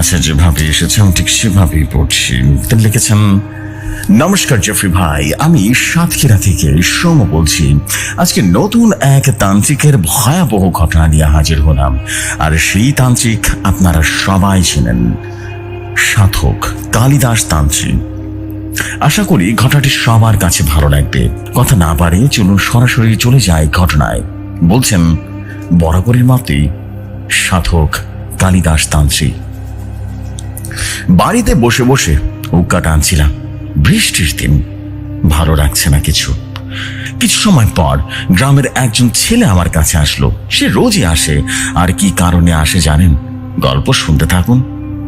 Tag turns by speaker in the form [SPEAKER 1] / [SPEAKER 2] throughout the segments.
[SPEAKER 1] কাছে যেভাবে এসেছে, আমি ঠিক সেভাবেই পড়ছি। তিনি লিখেছেন, নমস্কার জেফরি ভাই, আমি সাতক্ষীরা থেকে সোম বলছি। আজকে নতুন এক তান্ত্রিকের ভয়াবহ ঘটনা নিয়ে হাজির হলাম। আর সেই তান্ত্রিক আপনারা সবাই ছিলেন সাধক কালিদাস তান্ত্রিক। আশা করি ঘটনাটি সবার কাছে ভালো লাগবে। কথা না পারে চলুন সরাসরি চলে যায় ঘটনায়। বলছেন, বরাবরের মতোই সাধক কালিদাস তান্ত্রিক। বাড়িতে বসে বসে উক্কা টানছিলাম বৃষ্টির দিন ভালো লাগছে না কিছু। কিছু সময় পর গ্রামের একজন ছেলে আমার কাছে আসলো। সে রোজই আসে। আর কি কারণে আসে জানেন? গল্প শুনতে থাকুন,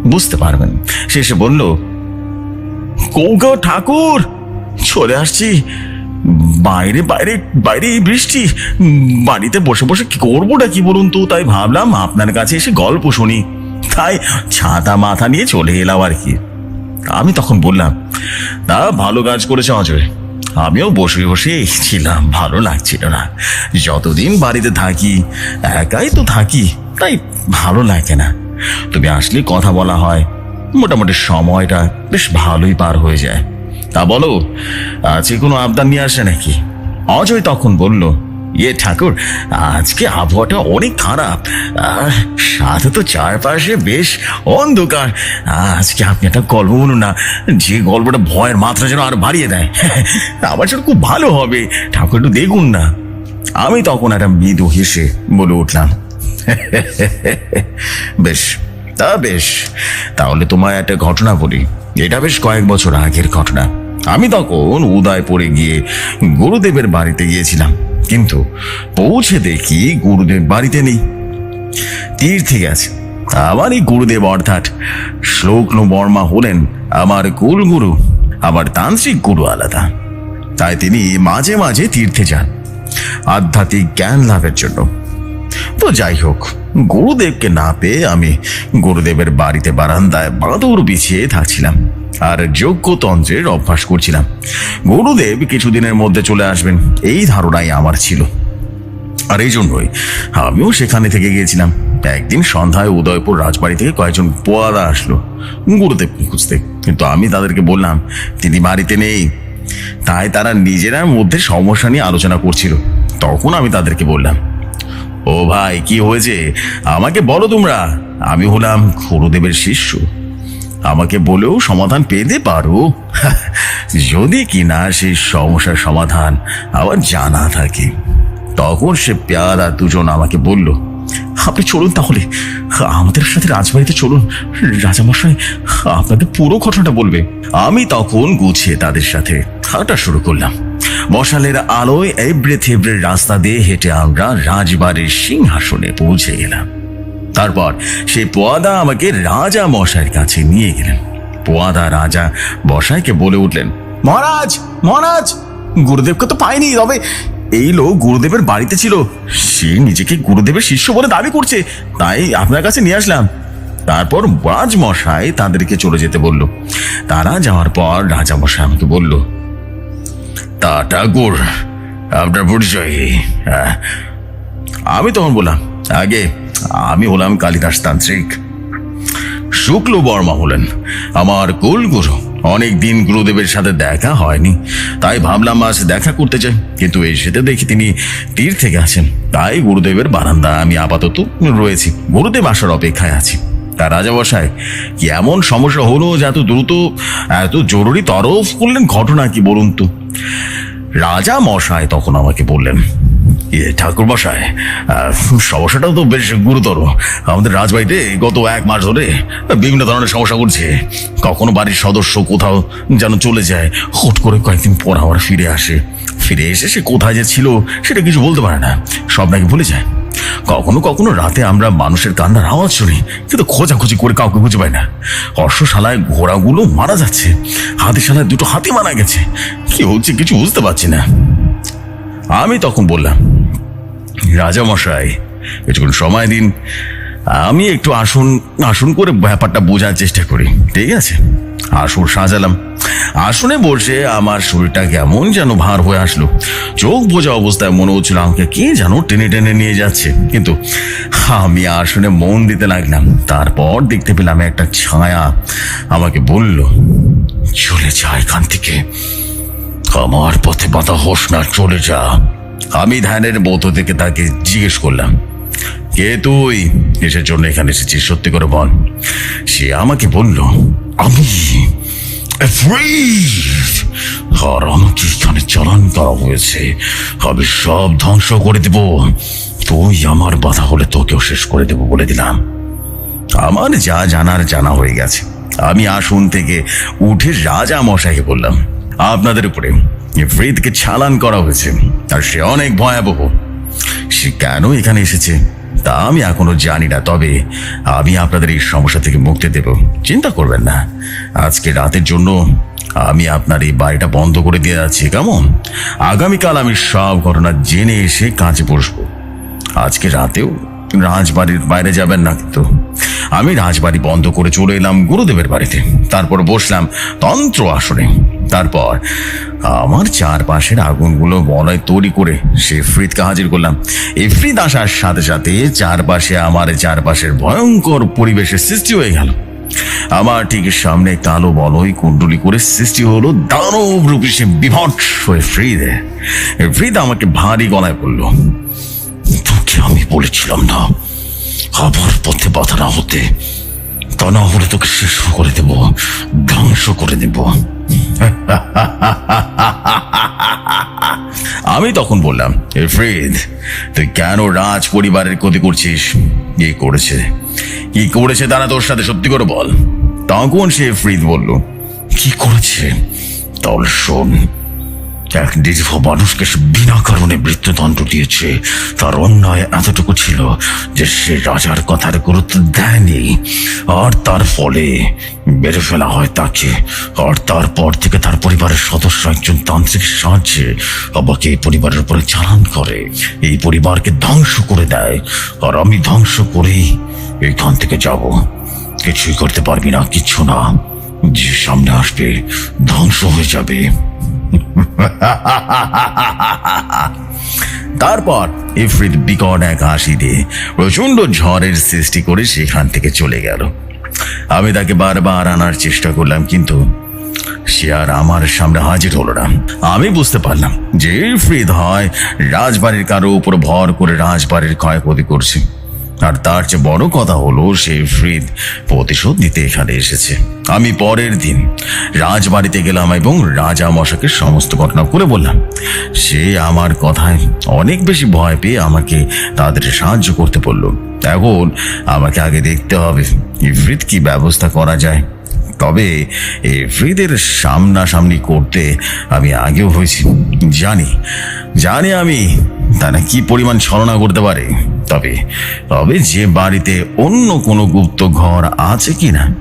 [SPEAKER 1] বুঝতে পারবেন। সে এসে বলল কৌকা ঠাকুর, চলে আসছি। বাইরে বাইরে বাইরে বৃষ্টি। বাড়িতে বসে বসে কি করবোটা কি বলুন তো? তাই ভাবলাম আপনার কাছে এসে গল্প শুনি। তাই ছাতা মাথা নিয়ে চলে এলাম আর কি। আমি তখন বললাম তা ভালো কাজ করেছে অজয় আমিও বসে বসে ছিলাম ভালো লাগছিল না। যতদিন বাড়িতে থাকি, একাই তো থাকি, তাই ভালো লাগে না। তুমি আসলে কথা বলা হয়, মোটামুটি সময়টা বেশ ভালোই পার হয়ে যায়। তা বলো আজকে কোনো আবদার নিয়ে আসে নাকি? অজয় তখন বলল ইয়ে ঠাকুর, আজকে আবহাওয়াটা অনেক খারাপ। সাথে তো চারপাশে বেশ অন্ধকার। আজকে আপনি একটা গল্প বলুন না, যে গল্পটা ভয়ের মাত্রা যেন আর বাড়িয়ে দেয়। আমার জন্য খুব ভালো হবে। ঠাকুর একটু দেখুন না। আমি তখন একটা মৃদু হেসে বলে উঠলাম, বেশ, তা বেশ। তাহলে তোমায় একটা ঘটনা বলি। এটা বেশ কয়েক বছর আগের ঘটনা। আমি তখন উদয়পুরে গিয়ে গুরুদেবের বাড়িতে গিয়েছিলাম। কিন্তু পৌঁছে দেখি গুরুদেব বাড়িতে নেই। তীর্থে গেছে। আমার এই গুরুদেব অর্থাৎ শ্লোকনু বর্মা হলেন আমার কুলগুরু আমার তান্ত্রিক গুরু আলাদা। তাই তিনি মাঝে মাঝে তীর্থে যান, আধ্যাত্মিক জ্ঞান লাভের জন্য। তো যাই হোক, গুরুদেবকে না পেয়ে আমি গুরুদেবের বাড়িতে বারান্দায় বাঁদর বিছিয়ে থাকছিলাম। আর যজ্ঞতন্ত্রের অভ্যাস করছিলাম। গুরুদেব কিছুদিনের মধ্যে চলে আসবেন। এই ধারণাই আমার ছিল। আর এই জন্যই আমিও সেখানে থেকে গিয়েছিলাম। একদিন সন্ধ্যায় উদয়পুর রাজবাড়ি থেকে কয়েকজন পোয়াদা আসলো গুরুদেব খুঁজতে। কিন্তু আমি তাদেরকে বললাম, তিনি বাড়িতে নেই। তাই তারা নিজেরা মধ্যে সমস্যা নিয়ে আলোচনা করছিল। তখন আমি তাদেরকে বললাম, ও ভাই, কি হয়েছে? আমাকে বলো তোমরা। আমি হলাম গুরুদেবের শিষ্য। আমাকে বলেও সমাধান পেতে পারো। যদি কিনা সেই সমস্যার সমাধান আমার জানা থাকে। তখন সে পেয়ারা দুজন আমাকে বলল, আপনি চলুন তাহলে। আমাদের সাথে রাজবাড়িতে চলুন। রাজামশাই, আপনাদের পুরো ঘটনাটা বলবে। আমি তখন গুছিয়ে তাদের সাথে হাঁটা শুরু করলাম। মশালের আলোয় এবড়ে থেবড়ে রাস্তা দিয়ে হেঁটে আমরা রাজবাড়ির সিংহাসনে পৌঁছে গেলাম। তারপর সেই পোয়াদা আমাকে রাজা মশাইয়ের কাছে নিয়ে গেলেন। পোয়াদা রাজা মশাইকে বলে উঠলেন, মহারাজ মহারাজ, গুরুদেবকে তো পাইনি, তবে এই লোক গুরুদেবের বাড়িতে ছিল। সে নিজেকে গুরুদেবের শিষ্য বলে দাবি করছে, তাই আপনার কাছে নিয়ে আসলাম। তারপর রাজমশাই তাদেরকে চলে যেতে বলল। তারা যাওয়ার পর রাজামশাই আমাকে বলল তা ঠাকুর আপনার পরিচয়। আমি তখন বললাম, আগে আমি হলাম কালিদাস তান্ত্রিক। শুক্ল বর্মা হলেন আমার কুলগুরু। অনেক দিন গুরুদেবের সাথে দেখা হয়নি, তাই ভাবলাম আজ দেখা করতে চাই কিন্তু এসেতে দেখি তিনি তীর থেকে আছেন। তাই গুরুদেবের বারান্দা আমি আপাতত রয়েছি। গুরুদেব আসার অপেক্ষায় আছি। তা রাজা বসায় কি এমন সমস্যা হলো যে এত দ্রুত, এত জরুরি তরফ করলেন ঘটনা কি বলুন তো? রাজা মশায় তখন আমাকে বললেন ঠাকুর আহ, সমস্যাটাও তো বেশ গুরুতর। আমাদের রাজবাড়িতে গত এক মাস ধরে বিভিন্ন ধরনের সমস্যা করছে। কখনো বাড়ির সদস্য কোথাও যেন চলে যায় হুট করে কয়েকদিন পর আবার ফিরে আসে। ফিরে এসে সে কোথায় যে ছিল সেটা কিছু বলতে পারে না। সব নাকি ভুলে যায়। কখনো কখনো রাতে আমরা মানুষের কান্নার আওয়াজ শুনি কিন্তু খোঁজাখুঁজি করে কাউকে খুঁজে পাই না। অশ্বশালায় ঘোড়াগুলো মারা যাচ্ছে হাতিশালায় দুটো হাতি মারা গেছে। কি হচ্ছে কিছু বুঝতে পারছি না। আমি তখন বললাম রাজা মশাই কিছুক্ষণ সময় দিন, আমি একটু আসন আসন করে ব্যাপারটা বোঝার চেষ্টা করি, ঠিক আছে? আসন, সাজালাম। আসনে বসে আমার শরীরটা কেমন যেন ভার হয়ে আসলো। চোখ বোঝা অবস্থায় মনে হচ্ছিল আমাকে কে যেন টেনে টেনে নিয়ে যাচ্ছে। কিন্তু আমি আসনে মন দিতে লাগলাম। তারপর দেখতে পেলাম একটা ছায়া আমাকে বলল, চলে যা এখান থেকে। আমার পথে বাধা হোস না, চলে যা। আমি ধ্যানের মতো থেকে তাকে জিজ্ঞেস করলাম, কে তুই? এসের জন্য এখানে এসেছিস, সত্যি করে বল? সে আমাকে বলল, আমি! আর আমাকে এখানে চালান করা হয়েছে। আমি সব ধ্বংস করে দেব। তুই আমার বাধা হলে তোকেও শেষ করে দেব বলে দিলাম। আমার যা জানার জানা হয়ে গেছে। আমি আসন থেকে উঠে রাজা মশাইকে বললাম আপনাদের উপরে। ফ্রিদকে ছালান করা হয়েছে, আর সে অনেক ভয়াবহ। সে কেন এখানে এসেছে, তা আমি এখনও জানি না, তবে আমি আপনাদের এই সমস্যা থেকে মুক্তি দেব। চিন্তা করবেন না। আজকে রাতের জন্য আমি আপনার এই বাড়িটা বন্ধ করে দিয়ে যাচ্ছি, কেমন? আগামীকাল আমি সব ঘটনা জেনে এসে কাজে বসবো। আজকে রাতেও রাজবাড়ির বাইরে যাবেন না কিন্তু। আমি রাজবাড়ি বন্ধ করে চলে এলাম গুরুদেবের বাড়িতে। তারপর বসলাম তন্ত্র আসনে। তারপর আমার চারপাশের আগুনগুলো বলয় তৈরি করে সে ফ্রিদকে হাজির করলাম। এই ফ্রিদ আসার সাথে সাথে চারপাশে আমার চারপাশের ভয়ঙ্কর পরিবেশের সৃষ্টি হয়ে গেল। আমার ঠিক সামনে কালো বলয় কুণ্ডলি করে সৃষ্টি হলো, দানব রূপী সে বিভৎস হয়ে ফ্রিদে। ফ্রিদ আমাকে ভারী গলায় বলল, তোকে আমি বলেছিলাম না, আবার পথে বাধা না হতে। তা না হলে তোকে শেষ করে দেব। ধ্বংস করে দেব। আমি তখন বললাম, "এ ফ্রিদ, তুই কেন রাজ পরিবারের ক্ষতি করছিস? কি করেছে? কি করেছে তারা তোর সাথে সত্যি করে বল। তখন সে ফ্রিদ বলল, কি করেছে? তাহলে শোন এক নিরীহ মানুষকে বিনা কারণে মৃত্যুদণ্ড দিয়েছে। তার অন্যায় এতটুকু ছিল যে সে রাজার কথার গুরুত্ব দেয়নি। আর তার ফলে মেরে ফেলা হয় তাকে। আর তারপর থেকে তার পরিবারের সদস্য একজন তান্ত্রিক সাহায্যে আমাকে এই পরিবারের উপরে চালান করে। এই পরিবারকে ধ্বংস করে দেয়। আর আমি ধ্বংস করেই এখান থেকে যাব। কিছুই করতে পারবি না, কিচ্ছু না। যে সামনে আসবে, ধ্বংস হয়ে যাবে। তারপর ইফরিত বিকট এক হাসি দিয়ে প্রচণ্ড ঝড়ের সৃষ্টি করে সেখান থেকে চলে গেল। আমি তাকে বারবার আনার চেষ্টা করলাম, কিন্তু সে আর আমার সামনে হাজির হলো না। আমি বুঝতে পারলাম যে ইফরিত হয় রাজবাড়ির কারও উপর ভর করে রাজবাড়ির ক্ষয়ক্ষতি করছে। আর তার চেয়ে বড় কথা হলো সে ফ্রিদ প্রতিশোধ নিতে এখানে এসেছে। আমি পরের দিন রাজবাড়িতে গেলাম এবং রাজা মশাকে সমস্ত ঘটনা করে বললাম। সে আমার কথায় অনেক বেশি ভয় পেয়ে আমাকে তাদের সাহায্য করতে বলল। এখন আমাকে আগে দেখতে হবে ইফরিত কি ব্যবস্থা করা যায়। তবে এই ফ্রিদের সামনাসামনি করতে আমি আগেও হয়েছি। জানি জানি আমি তারা কি পরিমাণ ছলনা করতে পারে। তবে তবে যে বাড়িতে অন্য কোনো গুপ্ত ঘর আছে কি না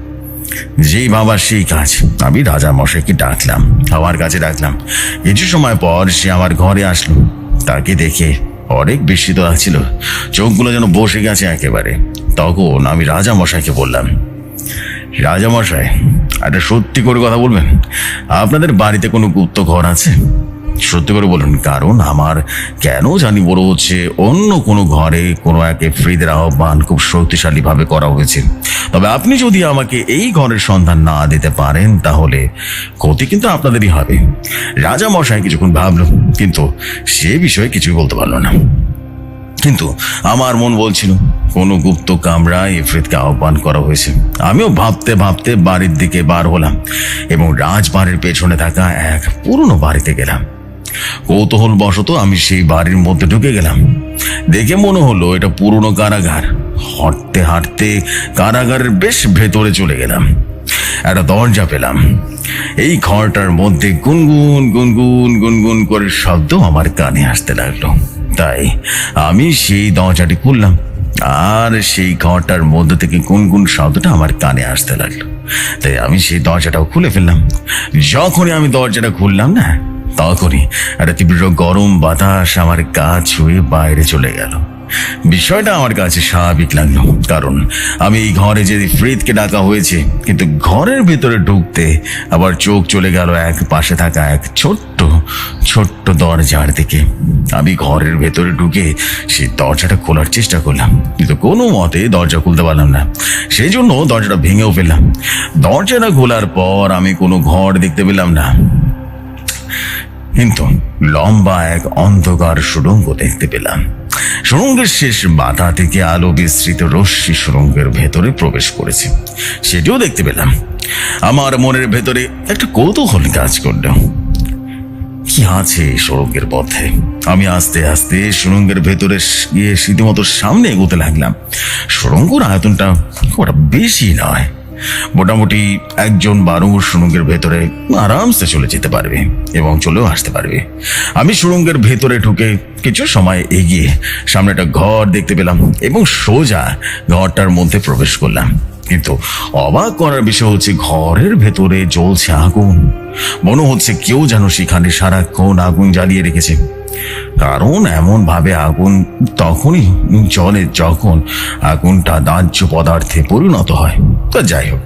[SPEAKER 1] যেই বাবা সেই কাজ। আমি রাজা মশাইকে ডাকলাম আমার কাছে ডাকলাম। কিছু সময় পর সে আমার ঘরে আসলো। তাকে দেখে অনেক বিস্মিত লাগছিল। চোখগুলো যেন বসে গেছে একেবারে। তখন আমি রাজা মশাইকে বললাম, রাজামশাই, একটা সত্যি করে কথা বলবেন? আপনাদের বাড়িতে কোনো গুপ্ত ঘর আছে? সত্যি করে বলুন, কারণ আমার কেন জানি বড় হচ্ছে অন্য কোনো ঘরে কোনো এক ফ্রিদের আহ্বান খুব শক্তিশালী ভাবে করা হয়েছে। তবে আপনি যদি আমাকে এই ঘরের সন্ধান না দিতে পারেন, তাহলে ক্ষতি কিন্তু আপনাদেরই হবে। রাজা মশাই কিছুক্ষণ ভাবল, কিন্তু সে বিষয়ে কিছুই বলতে পারল না। কিন্তু আমার মন বলছিল, কোনো গুপ্ত কামরায় ইফরিতকে আহ্বান করা হয়েছে। আমিও ভাবতে ভাবতে বাড়ির দিকে বার হলাম এবং রাজবাড়ির পেছনে থাকা এক পুরনো বাড়িতে গেলাম। কৌতূহল বশত আমি সেই বাড়ির মধ্যে ঢুকে গেলাম। দেখে মনে হলো এটা পুরনো কারাগার। হাঁটতে হাঁটতে কারাগারের বেশ ভেতরে চলে গেলাম। একটা দরজা পেলাম। এই ঘরটার মধ্যে গুনগুন গুনগুন গুনগুন করে শব্দ আমার কানে আসতে লাগল। তাই আমি সেই দরজাটি খুললাম। আর সেই ঘরটার মধ্যে থেকে গুনগুন শব্দটা আমার কানে আসতে লাগল। তাই আমি সেই দরজাটাও খুলে ফেললাম। যখনই আমি দরজাটা খুললাম না তখনই একটা তীব্র গরম বাতাস আমার গা ছুঁয়ে বাইরে চলে গেল। বিষয়টা আমার কাছে স্বাভাবিক লাগল, কারণ আমি এই ঘরে যে ফ্রিদকে ডাকা হয়েছে, কিন্তু ঘরের ভেতরে ঢুকতে আবার চোখ চলে গেল এক পাশে থাকা এক ছোট্ট ছোট্ট দরজার দিকে। আমি ঘরের ভেতরে ঢুকে সেই দরজাটা খোলার চেষ্টা করলাম, কিন্তু কোনো মতে দরজা খুলতে পারলাম না। সেই জন্য দরজাটা ভেঙেও ফেললাম। দরজাটা খোলার পর আমি কোনো ঘর দেখতে পেলাম না। কিন্তু লম্বা এক অন্ধকার সুড়ঙ্গ দেখতে পেলাম। সুড়ঙ্গের শেষ মাথা থেকে আলো বিস্তৃত রশ্মি সুড়ঙ্গের ভেতরে প্রবেশ করেছে। সেটিও দেখতে পেলাম। আমার মনের ভেতরে একটা কৌতূহল কাজ করল। কি আছে সুড়ঙ্গের পথে? আমি আস্তে আস্তে সুড়ঙ্গের ভেতরে গিয়ে রীতিমতো সামনে এগোতে লাগলাম। সুড়ঙ্গর আয়তনটা খুব বেশি নয়। মোটামুটি একজন বারুর সুড়ঙ্গের ভেতরে আরামসে চলে যেতে পারবে এবং চলেও আসতে পারবে। আমি সুড়ঙ্গের ভেতরে ঢুকে কিছু সময় এগিয়ে সামনে একটা ঘর দেখতে পেলাম এবং সোজা ঘরটার মধ্যে প্রবেশ করলাম। কিন্তু অবাক করার বিষয় হচ্ছে ঘরের ভেতরে জ্বলছে আগুন। মনে হচ্ছে কেউ যেন সেখানে সারাক্ষণ আগুন জ্বালিয়ে রেখেছে। কারণ এমন ভাবে আগুন তখনই জলে যখন আগুনটা দাহ্য পদার্থে পরিণত হয়। তো যাই হোক,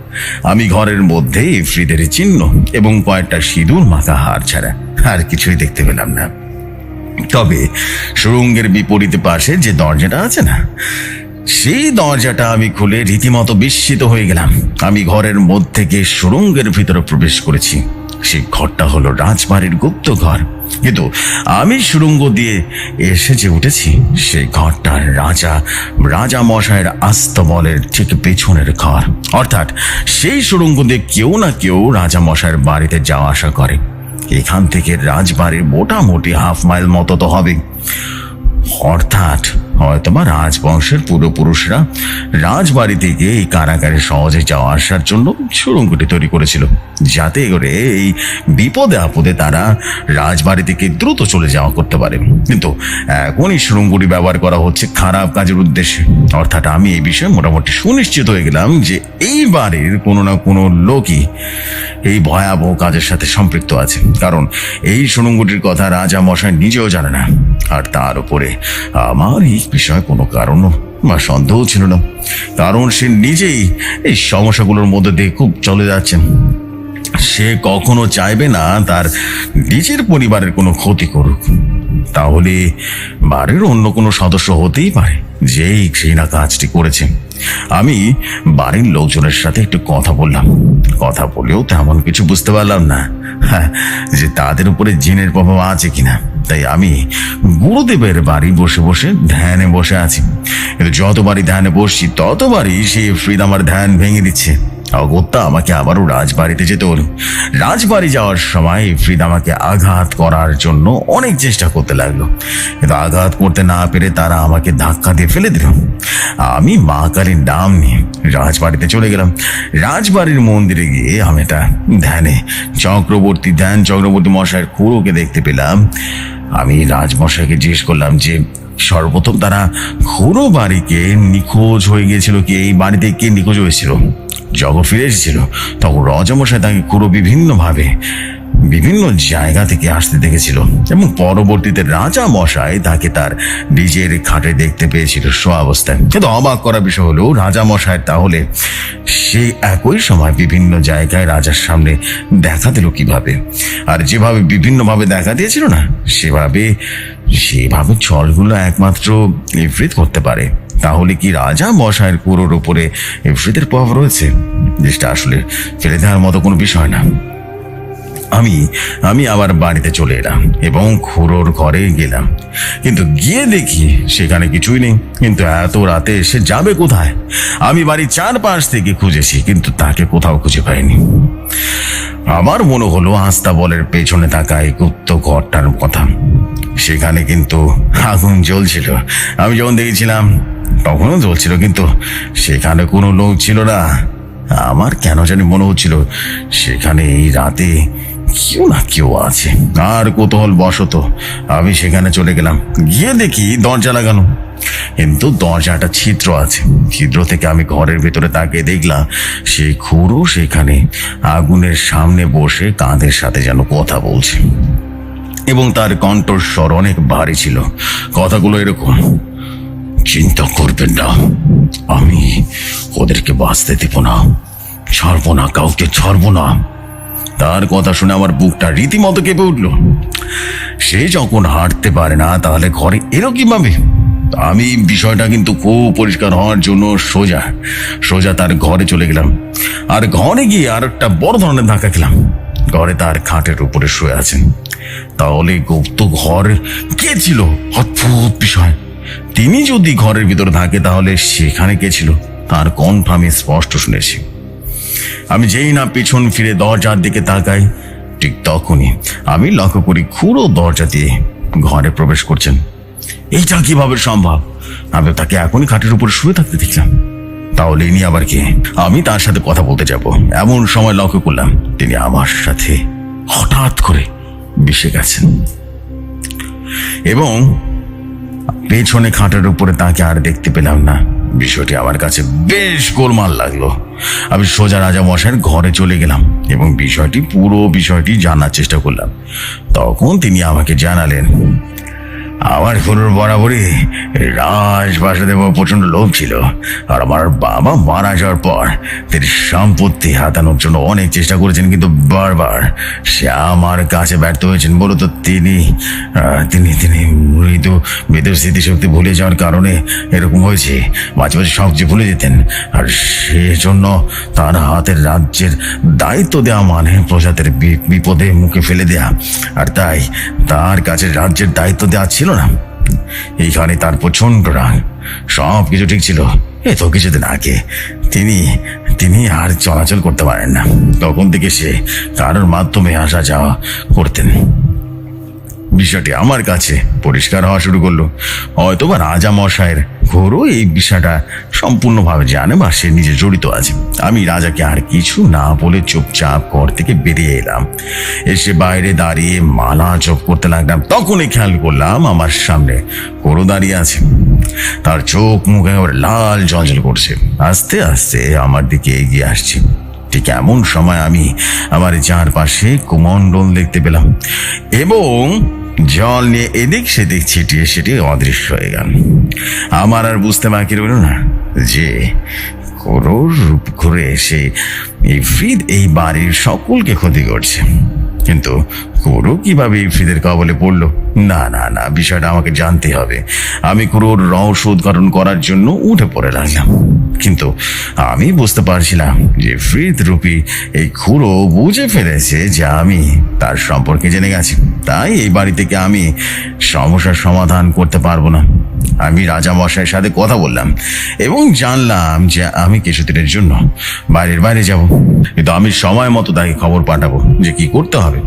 [SPEAKER 1] আমি ঘরের মধ্যে ইফরিদের চিহ্ন এবং কয়েকটা সিঁদুর মাখা হার ছাড়া আর কিছুই দেখতে পেলাম না। তবে সুরঙ্গের বিপরীতে পাশে যে দরজাটা আছে না, সেই দরজাটা আমি খুলে রীতিমতো বিস্মিত হয়ে গেলাম। আমি ঘরের মধ্যে গিয়ে সুরঙ্গের ভিতরে প্রবেশ করেছি। সেই ঘরটা হলো রাজবাড়ির গুপ্ত ঘর। কিন্তু আমি সুরঙ্গ দিয়ে এসে যে উঠেছি, সেই ঘরটা রাজা রাজা মশাইয়ের আস্তবলের ঠিক পেছনের ঘর। অর্থাৎ সেই সুরঙ্গ দিয়ে কেউ না কেউ রাজা মশাইয়ের বাড়িতে যাওয়া আসা করে। এখান থেকে রাজবাড়ির মোটামুটি হাফ মাইল মতো তো হবে অর্থাৎ হয়তোবা রাজবংশের পূর্বপুরুষরা রাজবাড়ি থেকে এই কারাগারে সহজে যাওয়া আসার জন্য সুড়ঙ্গটি তৈরি করেছিল, যাতে করে এই বিপদে আপদে তারা রাজবাড়ি থেকে দ্রুত চলে যাওয়া করতে পারে। কিন্তু এখন এই সুড়ঙ্গটি ব্যবহার করা হচ্ছে খারাপ কাজের উদ্দেশ্যে? অর্থাৎ আমি এই বিষয়ে মোটামুটি সুনিশ্চিত হয়ে গেলাম যে এই বাড়ির কোনো না কোনো লোকই এই ভয়াবহ কাজের সাথে সম্পৃক্ত আছে। কারণ, এই সুড়ঙ্গটির কথা রাজা মশাই নিজেও জানে না। আর তার উপরে আমার এই বিষয়ে কোনো কারণও বা সন্দেহ ছিল না। কারণ সে নিজেই এই সমস্যাগুলোর মধ্যে দিয়ে খুব চলে যাচ্ছে। সে কখনো চাইবে না তার নিজের পরিবারের কোনো ক্ষতি করুক। তাহলে বাড়ির অন্য কোনো সদস্য হতেই পারে যেই সেই না কাজটি করেছে আমি বাড়ির লোকজনের সাথে একটু কথা বললাম। কথা বলেও তেমন কিছু বুঝতে পারলাম না হ্যাঁ, যে তাদের উপরে জিনের প্রভাব আছে কিনা। তাই আমি গুরুদেবের বাড়ি বসে বসে ধ্যানে বসে আছি। কিন্তু যতবারই ধ্যানে বসছি ততবারই সে ফ্রিদ আমার ধ্যান ভেঙে দিচ্ছে। অগত্যা আমাকে আবারও রাজবাড়িতে যেতে হলো। রাজবাড়ি যাওয়ার সময় ফ্রিদ আমাকে আঘাত করার জন্য অনেক চেষ্টা করতে লাগল। কিন্তু আঘাত করতে না পেরে তারা আমাকে ধাক্কা দিয়ে ফেলে দিল। আমি মা কালীর নাম নিয়ে রাজবাড়িতে চলে গেলাম। রাজবাড়ির মন্দিরে গিয়ে আমি এটা ধ্যানে, চক্রবর্তী ধ্যান, চক্রবর্তী মশাইয়ের খুঁড়োকে দেখতে পেলাম। আমি রাজমশাইকে জিজ্ঞেস করলাম যে, সর্বপ্রথম তারা খুঁড়ো বাড়িকে নিখোঁজ হয়ে গিয়েছিল কি? এই বাড়িতে কে নিখোঁজ হয়েছিল? যখন ফিরে এসেছিল। তখন রজমশাই তাকে খুঁড়ো বিভিন্নভাবে, বিভিন্ন জায়গা থেকে আসতে দেখেছিল এবং পরবর্তীতে রাজা মশাই তাকে তার নিজের খাটে দেখতে পেয়েছিল অবস্থায়। কিন্তু অবাক করার বিষয় হলো রাজা মশাই তাহলে সেই একই সময় বিভিন্ন জায়গায় রাজার সামনে দেখা দিল কীভাবে? আর যেভাবে বিভিন্নভাবে দেখা দিয়েছিল না, সেভাবে সেভাবে ছলগুলো একমাত্র ইফরিত করতে পারে। তাহলে কি রাজা মশাইয়ের কুরোর উপরে ইফরিতের প্রভাব রয়েছে? জিনিসটা আসলে ফেলে দেওয়ার মতো কোনো বিষয় না। আমি আমি আবার বাড়িতে চলে এলাম এবং খুড়োর ঘরে গেলাম। কিন্তু গিয়ে দেখি সেখানে কিছুই নেই। কিন্তু এত রাতে সে যাবে কোথায়? আমি বাড়ির চারপাশ থেকে খুঁজেছি, কিন্তু তাকে কোথাও খুঁজে পাইনি। আমার মনে হলো আস্তা বলের পেছনে থাকা এই গুপ্ত ঘরটার কথা। সেখানে কিন্তু আগুন জ্বলছিল। আমি যখন দেখেছিলাম, তখনও জ্বলছিল, কিন্তু সেখানে কোনো লোক ছিল না। আমার কেন জানি মনে হচ্ছিল, সেখানে এই রাতে কেউ না কেউ আছে। আর কৌতূহল বশত আমি সেখানে চলে গেলাম। গিয়ে দেখি দরজা লাগানো। কিন্তু দরজাটা ছিদ্র আছে। ছিদ্র থেকে আমি ঘরের ভেতরে তাকিয়ে দেখলাম, সেই খুঁড়ো সেখানে আগুনের সামনে বসে কাঁধের সাথে যেন কথা বলছে। এবং তার কণ্ঠস্বর অনেক ভারী ছিল। কথাগুলো এরকম, চিন্তা করবেন না, আমি ওদেরকে বাঁচতে দেব না, ছাড়বো না, কাউকে ছাড়বো না। তার কথা শুনে আমার বুকটা রীতিমতো কেঁপে উঠল। সে যখন হাঁটতে পারে না, তাহলে ঘরে এরও কীভাবে? আমি বিষয়টা কিন্তু খুব পরিষ্কার হওয়ার জন্য সোজা সোজা তার ঘরে চলে গেলাম। আর ঘরে গিয়ে আর একটা বড় ধরনের ধাক্কা খেলাম। ঘরে তার খাটের উপরে শুয়ে আছেন। তাহলে গুপ্ত ঘর কে ছিল? অদ্ভুত বিষয়। তিনি যদি ঘরের ভিতরে থাকে, তাহলে সেখানে কে ছিল? তার আমি স্পষ্ট শুনেছি। আমি যেই না পেছন ফিরে দরজার দিকে তাকাই, ঠিক তখনই আমি লক্ষ্য করি খুঁড়ো দরজা দিয়ে ঘরে প্রবেশ করছেন। এইটা কীভাবে সম্ভব? আমি তাকে এখনই খাটের উপর শুয়ে থাকতে দেখলাম। তাহলে ইনি আবার কে? আমি তার সাথে কথা বলতে যাব। এমন সময় লক্ষ্য করলাম, তিনি আমার সাথে হঠাৎ করে মিশে গেছেন এবং পেছনে খাটের উপরে তাকে আর দেখতে পেলাম না। বিষয়টি আমার কাছে বেশ গোলমাল লাগল। আমি সোজা রাজা মশাইয়ের ঘরে চলে গেলাম এবং বিষয়টি, পুরো বিষয়টি জানার চেষ্টা করলাম। তখন তিনি আমাকে জানালেন আমার খুনুর বরাবরই রাজপ্রাসাদে প্রচণ্ড লোভ ছিল, আর আমার বাবা মারা যাওয়ার পর তিনি সম্পত্তি হাতানোর জন্য অনেক চেষ্টা করেছেন, কিন্তু বারবার সে আমার কাছে ব্যর্থ হয়েছেন। মূলত তিনি তিনি তিনি মৃত মৃদুর স্মৃতিশক্তি ভুলে যাওয়ার কারণে এরকম হয়েছে। মাঝে মাঝে সব যে ভুলে যেতেন, আর সেজন্য তার হাতের রাজ্যের দায়িত্ব দেওয়া মানে প্রজাদের বি- বিপদে মুখে ফেলে দেয়া। আর তাই তার কাছে রাজ্যের দায়িত্ব দেওয়া ছিল না। এইখানে তার প্রচণ্ড রাগ। সব কিছু ঠিক ছিল। এ তো কিছুদিন আগে। তিনি তিনি আর চলাচল করতে পারেন না। তখন থেকে সে কারোর মাধ্যমে আসা যাওয়া করতেন। বিষয়টি আমার কাছে পরিষ্কার হওয়া শুরু করল। হয়তো বা রাজা মশাইয়ের ঘোরও এই বিষয়টা সম্পূর্ণভাবে জানে বা সে নিজে জড়িত আছে। আমি রাজাকে আর কিছু না বলে চুপচাপ ঘর থেকে বেরিয়ে এলাম। এসে বাইরে দাঁড়িয়ে মালা জপ করতে লাগলাম। তখনই খেয়াল করলাম আমার সামনে ঘোরো দাঁড়িয়ে আছে। তার চোখ মুখে লাল জলজল করছে। আস্তে আস্তে আমার দিকে এগিয়ে আসছে। ঠিক এমন সময় আমি আমার চারপাশে কুমণ্ডল দেখতে পেলাম। এবং জল নিয়ে এদিক সেদিক ছিটিয়ে সেটিয়ে অদৃশ্য হয়ে গেল। আমার আর বুঝতে বাকি রইল না যে করোর রূপ ঘুরে এসে এই ফ্রিদ এই বাড়ির সকলকে ক্ষতি করছে। কিন্তু করো কীভাবে এই ফ্রিদের কবলে পড়ল? না না না, বিষয়টা আমাকে জানতে হবে। আমি কুরোর রহস্য উদ্ঘাটন করার জন্য উঠে পড়ে লাগলাম কিন্তু আমি বুঝতে পারছিলাম যে ফ্রিদ রূপী এই খুঁড়ো বুঝে ফেলেছে যে আমি তার সম্পর্কে জেনে গেছি। তাই এই বাড়ি থেকে আমি সমস্যার সমাধান করতে পারব না। আমি রাজা মশাইয়ের সাথে কথা বললাম এবং জানলাম যে আমি কিছুদিনের জন্য বাইরের বাইরে যাব। কিন্তু আমি সময় মতো তাকে খবর পাঠাবো যে কি করতে হবে।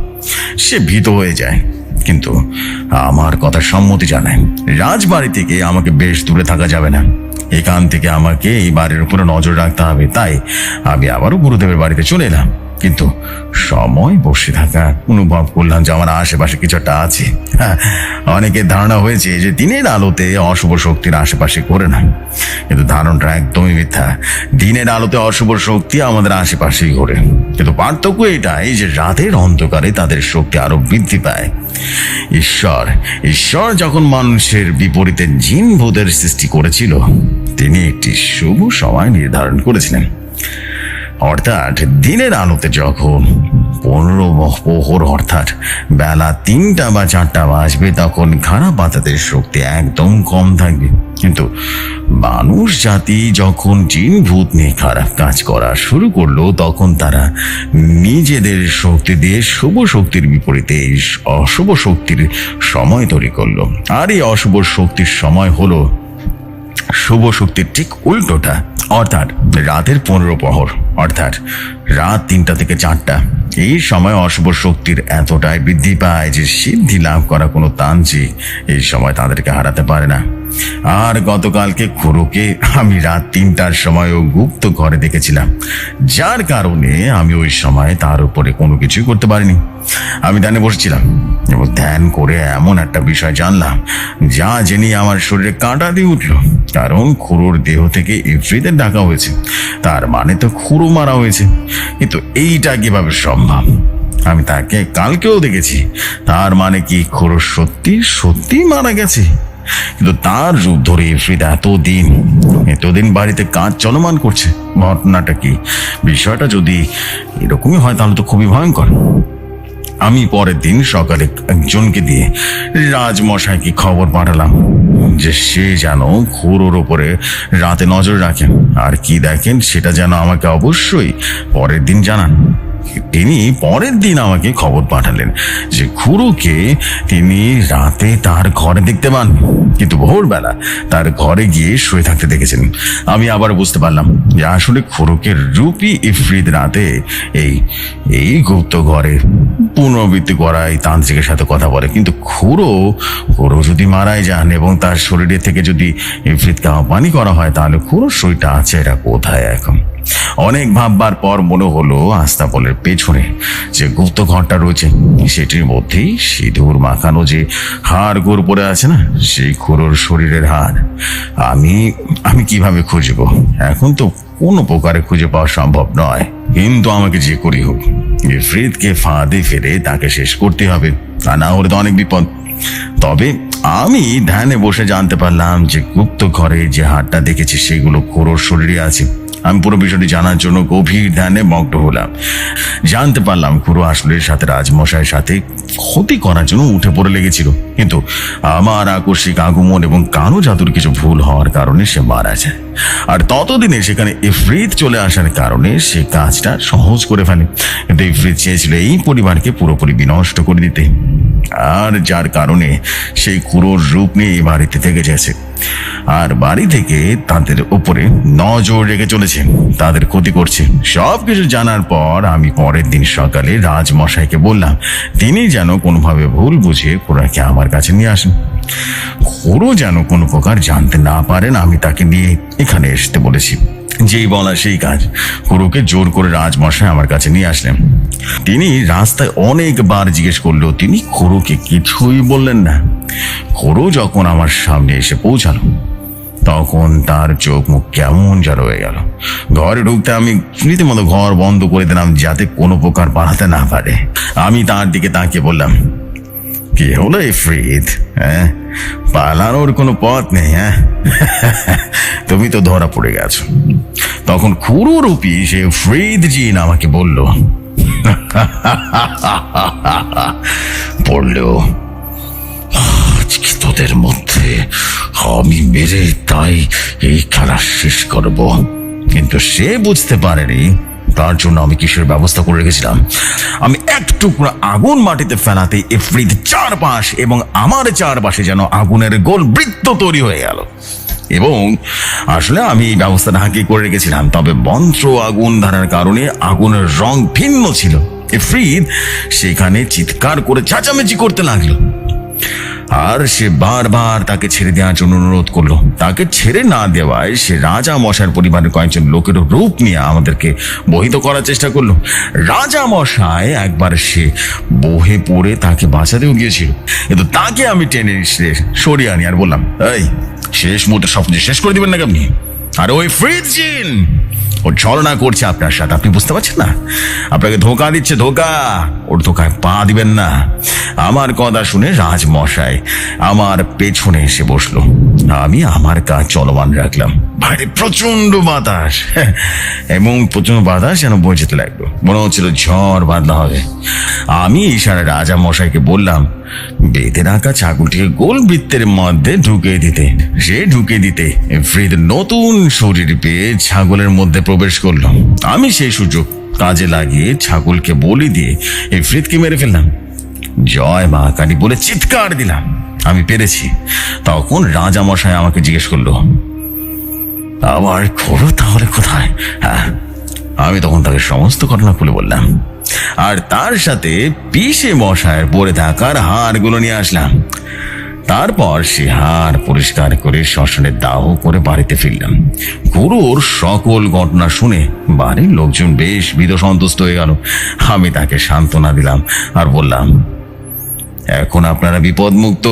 [SPEAKER 1] সে ভীত হয়ে যায়। কিন্তু আমার কথা সম্মতি জানায়, রাজবাড়ি থেকে আমাকে বেশ দূরে থাকা যাবে না। এখান থেকে আমাকে এই বাড়ির উপরে নজর রাখতে হবে। তাই আমি আবারও গুরুদেবের বাড়িতে চলে এলাম। কিন্তু সময় বসে থাকা অনুভব করলাম যে আমার আশেপাশে কিছু একটা আছে। হ্যাঁ, অনেকের ধারণা হয়েছে যে দিনের আলোতে অশুভ শক্তির আশেপাশে করে না। কিন্তু ধারণটা একদমই মিথ্যা। দিনের আলোতে অশুভ শক্তি আমাদের আশেপাশেই ঘোরে। কিন্তু পার্থক্য এটাই যে রাতের অন্ধকারে তাদের শক্তি আরও বৃদ্ধি পায়। ঈশ্বর ঈশ্বর যখন মানুষের বিপরীতে জিন ভূতের সৃষ্টি করেছিল তিনি একটি শুভ সময় নির্ধারণ করেছিলেন। অর্থাৎ দিনের আলোতে যখন পনেরো প্রহর অর্থাৎ বেলা তিনটা বা চারটা বাজবে, তখন খারাপ বাতাদের শক্তি একদম কম থাকবে। কিন্তু মানুষ জাতি যখন জিন ভূত নিয়ে খারাপ কাজ করা শুরু করল, তখন তারা নিজেদের শক্তি দিয়ে শুভ শক্তির বিপরীতে এই অশুভ শক্তির সময় তৈরি করল। আর এই অশুভ শক্তির সময় হলো শুভ শক্তির ঠিক উল্টোটা অর্থাৎ রাতের পনেরো প্রহর অর্থাৎ রাত তিনটা থেকে চারটা। এই সময় অশুভ শক্তির এতটাই বৃদ্ধি পায় যে সিদ্ধি লাভ করা কোনো তান্ত্রিক এই সময় তাদেরকে হারাতে পারে না। আর গতকালকে খুরুকে আমি রাত তিনটার সময়ও গুপ্ত ঘরে দেখেছিলাম। যার কারণে আমি ওই সময় তার উপরে কোনো কিছুই করতে পারিনি। আমি ধ্যানে বসেছিলাম এবং ধ্যান করে এমন একটা বিষয় জানলাম, যা জেনে আমার শরীরে কাঁটা দিয়ে উঠল। কারণ খুড়োর দেহ থেকে ইফরিদের ডাকা হয়েছে। তার মানে তো খুঁড়ো মারা হয়েছে। কিন্তু এইটা কীভাবে সম্ভব? আমি তাকে কালকেও দেখেছি। তার মানে কি খোর সত্যি সত্যি মারা গেছে? কিন্তু তার রূপ ধরে ইফরিত এতদিন এতদিন বাড়িতে কাজ চলমান করছে। ঘটনাটা কি? বিষয়টা যদি এরকমই হয়, তাহলে তো খুবই ভয়ঙ্কর। আমি পরের দিন সকালে একজনকে দিয়ে রাজমশাইকে খবর পাঠালাম যে সে যেন খুঁড়োর ওপরে রাতে নজর রাখেন। আর কি দেখেন সেটা যেন আমাকে অবশ্যই পরের দিন জানান। তিনি পরের দিন আমাকে খবর পাঠালেন যে খুড়োকে তিনি রাতে তার ঘরে দেখতে পান। কিন্তু ভোরবেলা তার ঘরে গিয়ে শুয়ে থাকতে দেখেছেন। আমি আবার বুঝতে পারলাম যে আসলে খুড়োকে রূপী ইফরিদ রাতে এই এই গুপ্ত ঘরে পুনরাবৃত্তি এই তান্ত্রিকের সাথে কথা বলে। কিন্তু খুড়ো খুড়ো যদি মারাই যান এবং তার শরীরে থেকে যদি ইফরিতকে আহ্বানই করা হয়, তাহলে খুড়োর শরীরটা আছে, এটা কোথায় এখন? অনেক ভাববার পর মনে হলো আস্তাবলের পেছনে যে গুপ্ত ঘরটা রয়েছে, সেটির মধ্যেই সিঁদুর মাখানো যে হাড় গোর পরে আছে না, সেই খুড়োর শরীরের হাড়। আমি আমি কীভাবে খুঁজবো? এখন তো কোনো প্রকারে খুঁজে পাওয়া সম্ভব নয়। কিন্তু আমাকে যে করি হোক ফ্রিদকে ফাঁদে ফেলে তাকে শেষ করতে হবে, তা না হলে তো অনেক বিপদ। তবে আমি ধ্যানে বসে জানতে পারলাম যে গুপ্ত ঘরে যে হাড়টা দেখেছি, সেগুলো খুড়োর শরীরে আছে। আমি পুরো বিষয়টি জানার জন্য গভীর ধ্যানে মগ্ন হলাম। জানতে পারলাম খুড়ো আসলে সাথে রাজমশাইয়ের সাথে ক্ষতি করার জন্য উঠে পড়ে লেগেছিল। কিন্তু আমার আকস্মিক আগমন এবং কানো জাদুর কিছু ভুল হওয়ার কারণে সে মারা যায়। আর ততদিনে সেখানে ইফরিত চলে আসার কারণে সে কাজটা সহজ করে ফেলে। কিন্তু ইফরিত চেয়েছিল এই পরিবারকে পুরোপুরি বিনষ্ট করে দিতে। আর যার কারণে সেই খুড়োর রূপ নিয়ে এই বাড়িতে থেকে গেছে। আর বাড়ি থেকে তাদের উপরে নজর রেখে চলেছে, তাদের ক্ষতি করছে। সব কিছু জানার পর আমি পরের দিন সকালে রাজমশাইকে বললাম, তিনি যেন কোনোভাবে ভুল বুঝে খুড়াকে আমার কাছে নিয়ে আসেন। খুড়ো যেন কোনো প্রকার জানতে না পারেন, আমি তাকে নিয়ে এখানে আসতে বলেছি। যেই বলা সেই কাজ। খুড়োকে জোর করে রাজমশাই আমার কাছে নিয়ে আসলেন। তিনি রাস্তায় অনেকবার জিজ্ঞেস করলেও তিনি খুড়োকে কিছুই বললেন না। খুড়ো যখন আমার সামনে এসে পৌঁছালো তখন তার চোখ মুখ কেমন যেন হয়ে গেল। ঘরে ঢুকতে আমি রীতিমতো ঘর বন্ধ করে দিলাম যাতে কোনো প্রকার পালাতে না পারে। আমি তার দিকে তাকিয়ে বললাম, কি হলো ইফরিত হ্যাঁ? পালানোর কোনো পথ নেই হ্যাঁ? তুমি তো ধরা পড়ে গেছো। তখন খুরু রূপী সে ফ্রিদ জিন আমাকে বলল পড়লেও আজকে তোদের মধ্যে আমি মেরে তাই এই খেলা শেষ করব। কিন্তু সে বুঝতে পারেনি, তার জন্য আমি কিসের ব্যবস্থা করে রেখেছিলাম? আমি এক টুকরো আগুন মাটিতে ফেলাতে এফরিদ চারপাশ এবং আমার চারপাশে যেন আগুনের গোল বৃত্ত তৈরি হয়ে গেল। এবং আসলে আমি এই ব্যবস্থাটা হাঁকি করে রেখেছিলাম, তবে মন্ত্র আগুন ধারার কারণে আগুনের রং ভিন্ন ছিল। এফরিদ সেখানে চিৎকার করে চেঁচামেচি করতে লাগল। আর সে বারবার তাকে ছেড়ে দেওয়ার জন্য অনুরোধ করল। তাকে ছেড়ে না দেওয়ায় সে রাজা মশার পরিবারের কয়েকজন লোকের রূপ নিয়ে আমাদেরকে বহিত করার চেষ্টা করল। রাজা মশাই একবার সে বহে পড়ে তাকে বাঁচাতেও গিয়েছিল। কিন্তু তাকে আমি টেনে সরিয়ে আনি আর বললাম, এই, শেষ মুহূর্তে সব শেষ করে দিবেন নাকি আপনি? আর ওই ফ্রিজিন ও ছলনা করছে আপনার সাথে। আপনি বুঝতে পারছেন না? আপনাকে ধোকা দিচ্ছে, ধোকা। ওর ধোকায় পা দিবেন না। আমার কথা শুনে রাজমশাই আমার পেছনে এসে বসল। আমি আমার কাজ চলমান রাখলাম। বাইরে প্রচণ্ড বাতাস। এবং প্রচণ্ড বাতাস যেন বয়ে যেতে লাগল। মনে হচ্ছিল ঝড় বাঁধা হবে। আমি ইশারা রাজা মশাইকে বললাম বেঁধে রাখা ছাগলটিকে গোল বৃত্তের মধ্যে ঢুকে দিতে। সে ঢুকে দিতে ফ্রিদ নতুন শরীর পেয়ে ছাগলের মধ্যে প্রবেশ করল। আমি সেই সুযোগ কাজে লাগিয়ে ছাগলকে বলি দিয়ে এই ফ্রিদকে মেরে ফেললাম। জয় মা কালী বলে চিৎকার দিলাম। আমি পেরেছি। তখন রাজা মশাই আমাকে জিজ্ঞেস করল, আমার খোরো তাহলে কোথায়? হ্যাঁ আমি তখন তাকে সমস্ত ঘটনা খুলে বললাম। আর তার সাথে পিসে মশায় পরে থাকার হাড়গুলো নিয়ে আসলাম। তারপর সে হাড় পরিষ্কার করে শ্মশানে দাহ করে বাড়িতে ফিরলাম। গুরুর সকল ঘটনা শুনে বাড়ির লোকজন বেশ বিদ সন্তুষ্ট হয়ে গেল। আমি তাকে সান্ত্বনা দিলাম আর বললাম, এখন আপনারা বিপদমুক্ত।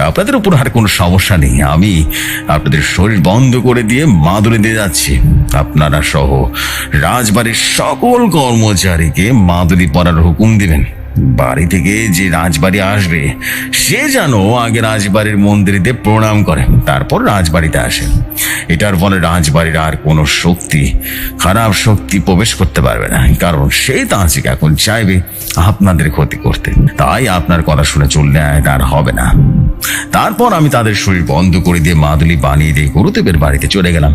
[SPEAKER 1] আপনাদের উপর আর কোনো সমস্যা নেই। আমি আপনাদের শরীর বন্ধ করে দিয়ে মাদুরে দিয়ে যাচ্ছি। আপনারা সহ রাজবাড়ির সকল কর্মচারীকে মাদুরি পরার হুকুম দিবেন। বাড়ি থেকে যে রাজবাড়ি আসবে, সে যেন আগে রাজবাড়ির মন্দিরেতে প্রণাম করে, তারপর রাজবাড়িতে আসে। এটার ফলে রাজবাড়ির আর কোনো শক্তি, খারাপ শক্তি প্রবেশ করতে পারবে না। কারণ সে তাঁচিক এখন চাইবে আপনাদের ক্ষতি করতে। তাই আপনার কথা শুনে চললে আর হবে না। তারপর আমি তাদের শরীর বন্ধ করে দিয়ে মাদুলি বানিয়ে দিয়ে গুরুদেবের বাড়িতে চলে গেলাম।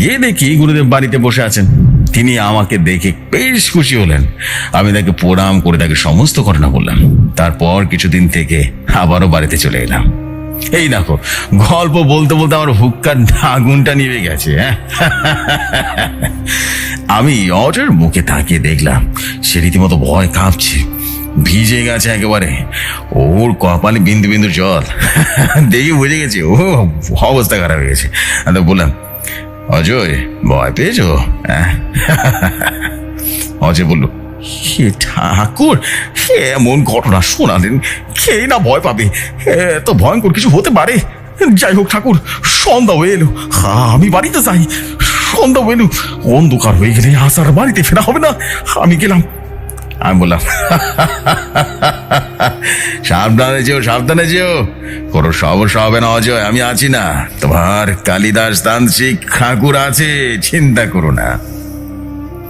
[SPEAKER 1] গিয়ে দেখি গুরুদেব বাড়িতে বসে আছেন। তিনি আমাকে দেখে বেশ খুশি হলেন। আমি তাকে প্রণাম করে তাকে সমস্ত ঘটনা বললাম। তারপর কিছুদিন থেকে আবারও বাড়িতে চলে এলাম। এই দেখো, গল্প বলতে বলতে আমার হুক্কার আগুনটা নিভে গেছে হ্যাঁ? আমি অজয়ের মুখে তাকিয়ে দেখলাম, সে রীতিমতো ভয় কাঁপছে। ভিজে গেছে একেবারে। ওর কপালে বিন্দু বিন্দু জল। দেখি বুঝে গেছে, ও অবস্থা খারাপ হয়ে গেছে। আমি বললাম, অজয়, ভয় পেয়েছ? হ্যাঁ। অজয় বলল, হে ঠাকুর, এমন ঘটনা শোনালেন, কে না ভয় পাবে? তো ভয়ঙ্কর কিছু হতে পারে। যাই হোক ঠাকুর, সন্ধ্যা হয়ে এলো। আমি বাড়িতে যাই। সন্ধ্যা হয়ে এলো। অন্ধকার হয়ে গেলে আসার বাড়িতে ফেরা হবে না। আমি গেলাম। আমি বললাম, সাবধানে যেও সাবধানে যেও। কোনো সমস্যা হবে না, অজয়, আমি আছি না। তোমার কালিদাস তান্ত্রিক ঠাকুর আছে, চিন্তা করো না।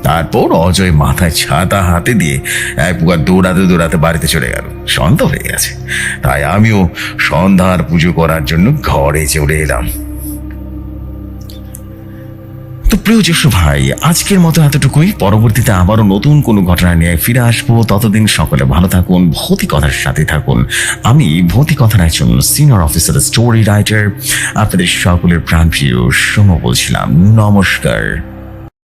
[SPEAKER 1] তারপর অজয় মাথায় ছাতা হাতে দিয়ে এক প্রকার দৌড়াতে দৌড়াতে বাড়িতে চলে গেল। সন্ধ্যা হয়ে গেছে। তাই আমিও সন্ধ্যার পুজো করার জন্য ঘরে চলে এলাম। তো প্রিয় যশু ভাই, আজকের মতো এতটুকুই। পরবর্তীতে আবারও নতুন কোনো ঘটনা নিয়ে ফিরে আসব। ততদিন সকলে ভালো থাকুন ভৌতিকতার সাথে থাকুন। আমি ভৌতিকথার একজন সিনিয়র অফিসার স্টোরি রাইটার আপনাদের সকলের প্রাণ প্রিয় সোম বলছিলাম। নমস্কার।